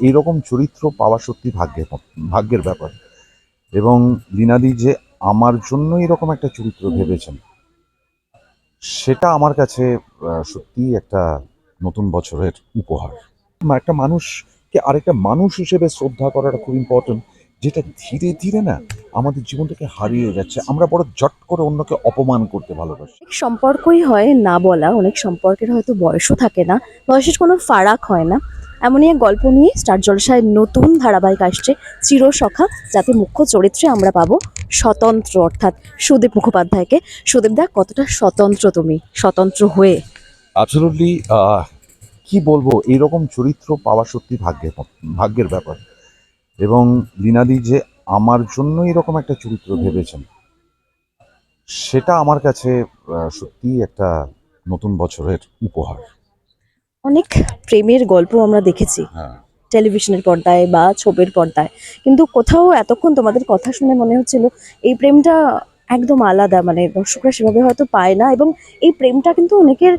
এইরকম চরিত্র পাওয়া সত্যি ভাগ্যের ভাগ্যের ব্যাপার। এবং লীনাদি যে আমার জন্য এরকম একটা চরিত্র ভেবেছেন সেটা আমার কাছে আহ, সত্যিই একটা নতুন বছরের উপহার। একটা মানুষকে আরেকটা মানুষ হিসেবে শ্রদ্ধা করাটা খুব ইম্পর্টেন্ট যেটা ধীরে ধীরে না আমাদের জীবনটাকে হারিয়ে যাচ্ছে। আমরা বড় জট করে অন্যকে অপমান করতে ভালোবাসি। সম্পর্কই হয় না বলা অনেক সম্পর্কের হয়তো বয়সও থাকে না বয়সের কোনো ফারাক হয় না। এমনই এক গল্প নিয়ে স্টার জলসায় নতুন ধারাবাহিক আসছে চিরসখা যাতে মুখ্য চরিত্রে আমরা পাবো স্বতন্ত্র অর্থাৎ সুদীপ মুখোপাধ্যায়কে। সুদীপ দা কতটা স্বতন্ত্র তুমি? স্বতন্ত্র হয়ে। অ্যাবসলুটলি কি বলব? এইরকম চরিত্র পাওয়া সত্যি ভাগ্যের ভাগ্যের ব্যাপার। এবং লীনাদি যে আমার জন্য এরকম একটা চরিত্র ভেবেছেন সেটা আমার কাছে আহ, সত্যিই একটা নতুন বছরের উপহার। অনেক প্রেমের গল্প আমরা দেখেছি। হ্যাঁ। টেলিভিশনের পর্দায় বা ছবির পর্দায়। কিন্তু কোথাও এতক্ষণ তোমাদের কথা শুনে মনে হচ্ছিল এই প্রেমটা একদম আলাদা মানে দর্শকরা সেভাবে হয়তো পায় না এবং এই প্রেমটা কিন্তু অনেকের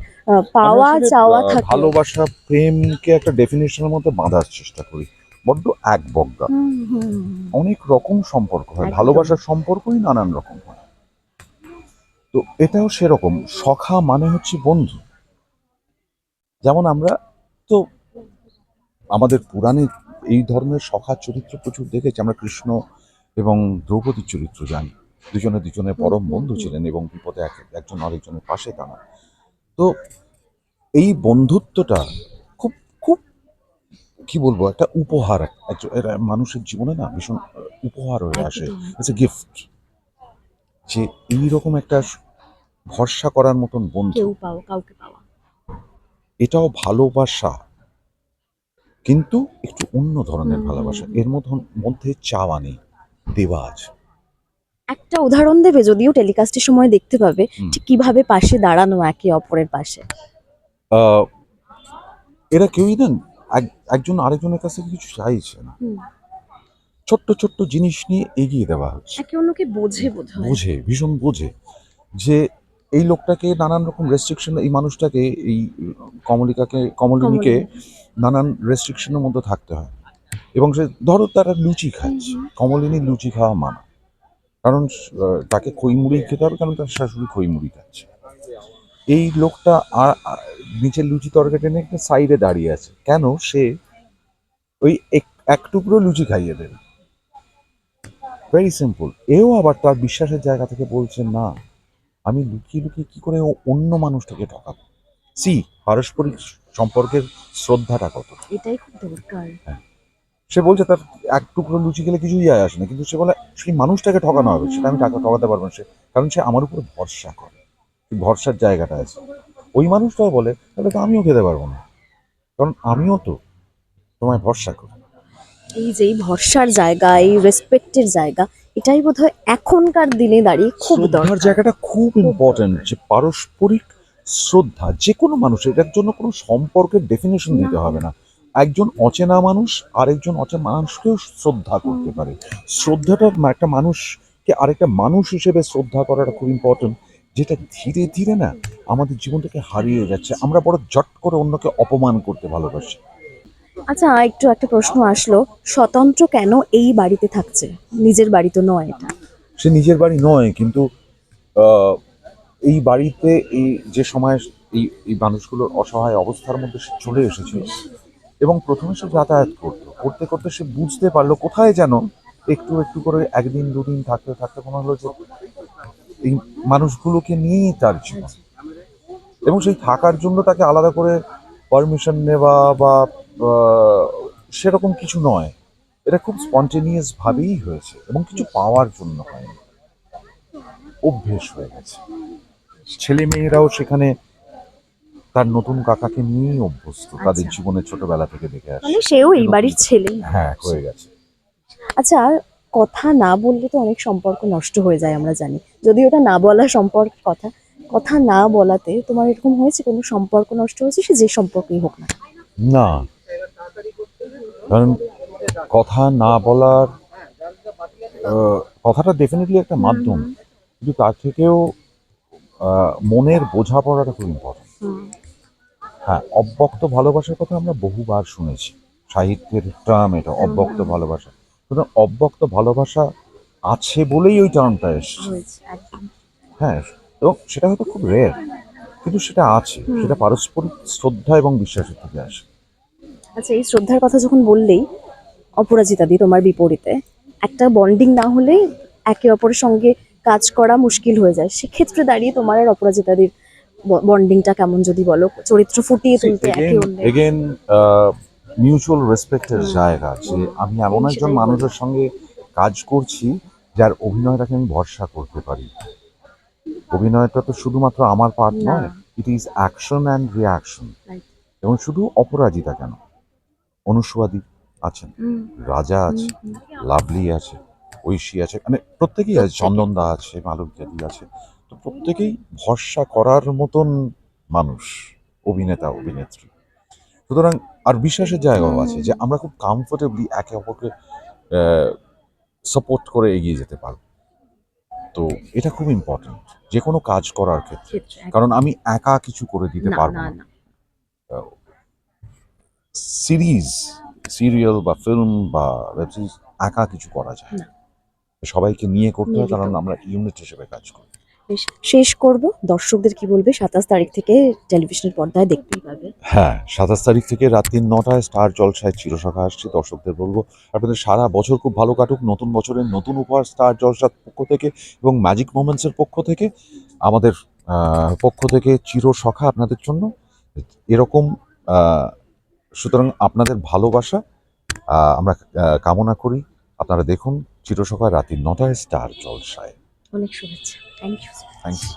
পাওয়া আমরা চাওয়া থাকে। ভালোবাসা প্রেমকে একটা ডেফিনেশনের মধ্যে বাঁধার চেষ্টা করি। বড্ড এক বজ্ঞা। অনেক রকম সম্পর্ক হয়। ভালোবাসার সম্পর্কই নানান রকম হয়। তো এটাও সেরকম। সখা মানে হচ্ছে বন্ধু। যেমন আমরা তো আমাদের পুরাণে এই ধরনের সখা চরিত্র প্রচুর দেখেছি আমরা কৃষ্ণ এবং দ্রৌপদীর চরিত্র জানি। দুজনে দুজনের পরম বন্ধু ছিলেন এবং বিপদে এক- একজন আরেকজনের পাশে দাঁড়ান। তো এই বন্ধুত্বটা খুব খুব কি বলব একটা উপহার মানুষের জীবনে না ভীষণ উপহার হয়ে আসে। ইটস এ গিফট যে এইরকম একটা ভরসা করার মতন বন্ধু কাউকে পাওয়া। এটাও ভালোবাসা। কিন্তু একটু অন্য ধরনের ভালোবাসা। এর মধ্যে মধ্যে চাওয়া নেই দেওয়া আছে। একটা উদাহরণ দেবে যদিও টেলিকাস্টের সময় দেখতে পাবে। ঠিক কীভাবে পাশে দাঁড়ানো একে অপরের পাশে? এরা কেউই না এক- একজন আরেকজনের কাছে কিছু চাইছে না। ছোট্ট ছোট্ট জিনিস নিয়ে এগিয়ে দেওয়া হচ্ছে। একে অন্যকে বোঝে বোঝে ভীষণ বোঝে যে এই লোকটাকে নানান রকম রেস্ট্রিকশন এই মানুষটাকে এই কমলিকাকে কমলিনীকে নানান রেস্ট্রিকশনের মধ্যে থাকতে হয়। এবং সে ধরো তারা লুচি খাচ্ছে। কমলিনী লুচি খাওয়া মানা। কারণ তাকে খইমুড়ি খেতে হবে কারণ তার শাশুড়ি খইমুড়ি খাচ্ছে। এই লোকটা আর নিচের লুচি তরকারি টেনে একটা সাইডে দাঁড়িয়ে আছে। কেন? সে ওই এক- এক টুকরো লুচি খাইয়ে দেবে। ভেরি সিম্পল এও আবার তার বিশ্বাসের জায়গা থেকে বলছে না আমি লুকিয়ে লুকিয়ে কি করে অন্য মানুষটাকে ঠকাবো? সি পারস্পরিক সম্পর্কের শ্রদ্ধাটা কত? এটাই খুব দরকার। সে বলছে তার এক টুকরো লুচি খেলে কিছুই যায় আসে না কিন্তু সে বলে সেই মানুষটাকে ঠকানো হবে সেটা আমি টাকা ঠকাতে পারব না। সে কারণ সে আমার উপর ভরসা করে। ভরসার জায়গাটা আছে। ওই মানুষটাও বলে তাহলে তো আমিও খেতে পারব না। কারণ আমিও তো তোমায় ভরসা করি। এই যে ভরসার জায়গা এই রেসপেক্টের জায়গা এটাই বোধহয় এখনকার দিনে দাঁড়িয়ে খুব দরকার। জায়গাটা খুব ইম্পর্টেন্ট যে পারস্পরিক শ্রদ্ধা যে কোনো মানুষের এটার জন্য কোনো সম্পর্কের ডেফিনেশন দিতে হবে না। একজন অচেনা মানুষ আরেকজন অচেনা মানুষকেও শ্রদ্ধা করতে পারে। শ্রদ্ধাটা একটা মানুষকে আরেকটা মানুষ হিসেবে শ্রদ্ধা করাটা খুব ইম্পর্টেন্ট যেটা ধীরে ধীরে না আমাদের জীবনটাকে হারিয়ে যাচ্ছে। আমরা বড় জট করে অন্যকে অপমান করতে ভালোবাসি। আচ্ছা একটু একটা প্রশ্ন আসলো। স্বতন্ত্র কেন এই বাড়িতে থাকছে? নিজের বাড়ি তো নয় এটা। সে নিজের বাড়ি নয়, কিন্তু এই বাড়িতে এই যে সময়, এই এই মানুষগুলোর অসহায় অবস্থার মধ্যে সে চলে এসেছিল এবং প্রথমে সে যাতায়াত করতো। করতে করতে সে বুঝতে পারল কোথায় যেন একটু একটু করে একদিন, দুদিন থাকতে থাকতে মনে হলো যে এই মানুষগুলোকে নিয়েই তার জীবন। এবং সেই থাকার জন্য তাকে আলাদা করে পারমিশন নেওয়া বা সেরকম কিছু নয়। এটা খুব স্পন্টেনিয়াস ভাবেই হয়েছে এবং কিছু পাওয়ার জন্য হয়নি। অভ্যেস হয়ে গেছে। ছেলে মেয়েরাও সেখানে তার নতুন কাকাকে নিয়েই অভ্যস্ত তাদের আচ্ছা। জীবনের ছোটবেলা থেকে দেখে আসে। মানে সেও এই বাড়ির ছেলে। হ্যাঁ হয়ে গেছে। আচ্ছা কথা না বললে তো অনেক সম্পর্ক নষ্ট হয়ে যায় আমরা জানি। যদি ওটা না বলা সম্পর্ক কথা কথা না বলাতে তোমার এরকম হয়েছে কোনো সম্পর্ক নষ্ট হয়েছে? সে যে সম্পর্কই হোক না। না কারণ কথা না বলার কথাটা ডেফিনেটলি একটা মাধ্যম। কিন্তু তার থেকেও মনের বোঝাপড়াটা খুব ইম্পর্টেন্ট হ্যাঁ অব্যক্ত ভালোবাসার কথা আমরা বহুবার শুনেছি। সাহিত্যের টার্ম এটা অব্যক্ত ভালোবাসা। সুতরাং অব্যক্ত ভালোবাসা আছে বলেই ওই টার্মটা এসছে। হ্যাঁ এবং সেটা হয়তো খুব রেয়ার কিন্তু সেটা আছে। সেটা পারস্পরিক শ্রদ্ধা এবং বিশ্বাসের থেকে আসে। আচ্ছা এই শ্রদ্ধার কথা যখন বললেই অপরাজিতা দি তোমার বিপরীতে। একটা বন্ডিং না হলে একে অপরের সঙ্গে কাজ করা মুশকিল হয়ে যায়। সেক্ষেত্রে দাঁড়িয়ে তোমার আর অপরাজিতাদির বন্ডিংটা কেমন যদি বলো? চরিত্র ফুটিয়ে তুলতে একে অন্যের। মিউচুয়াল রেসপেক্টের জায়গা যে আমি এমন একজন মানুষের সঙ্গে কাজ করছি যার অভিনয়টাকে আমি ভরসা করতে পারি। অভিনয়টা তো শুধুমাত্র আমার পার্ট নয় it is action and reaction এবং শুধু অপরাজিতা কেন? অনুসুয়াদি আছেন রাজা আছে লাভলি আছে ঐশী আছে মানে প্রত্যেকেই আছে। চন্দনদা আছে মালব জাতি আছে। তো প্রত্যেকেই ভরসা করার মতন মানুষ অভিনেতা অভিনেত্রী। সুতরাং আর বিশ্বাসের জায়গাও আছে যে আমরা খুব কমফোর্টেবলি একে অপরকে সাপোর্ট করে এগিয়ে যেতে পারব। তো এটা খুব ইম্পর্টেন্ট যে কোনো কাজ করার ক্ষেত্রে। কারণ আমি একা কিছু করে দিতে পারব না। সিরিজ সিরিয়াল বা ফিল্ম বা ওয়েব সিরিজ একা কিছু করা যায় সবাইকে নিয়ে করতে হয় কারণ আমরা ইউনিট হিসেবে কাজ করি। শেষ করব। দর্শকদের কি বলবে? সাতাশ তারিখ থেকে টেলিভিশনের পর্দায় দেখতেই পাবে। হ্যাঁ সাতাশ তারিখ থেকে রাত্রি নটায় স্টার জলসায় চিরসখা আসছে দর্শকদের বলব। আপনাদের সারা বছর খুব ভালো কাটুক নতুন বছরের নতুন উপহার স্টার জলসার পক্ষ থেকে এবং ম্যাজিক মোমেন্টসের পক্ষ থেকে। আমাদের পক্ষ থেকে চিরসখা আপনাদের জন্য। এরকম সুতরাং আপনাদের ভালোবাসা আমরা কামনা করি। আপনারা দেখুন চিরসকাল রাতি নটায় স্টার জলসায়। অনেক শুভেচ্ছা। Thank you thank you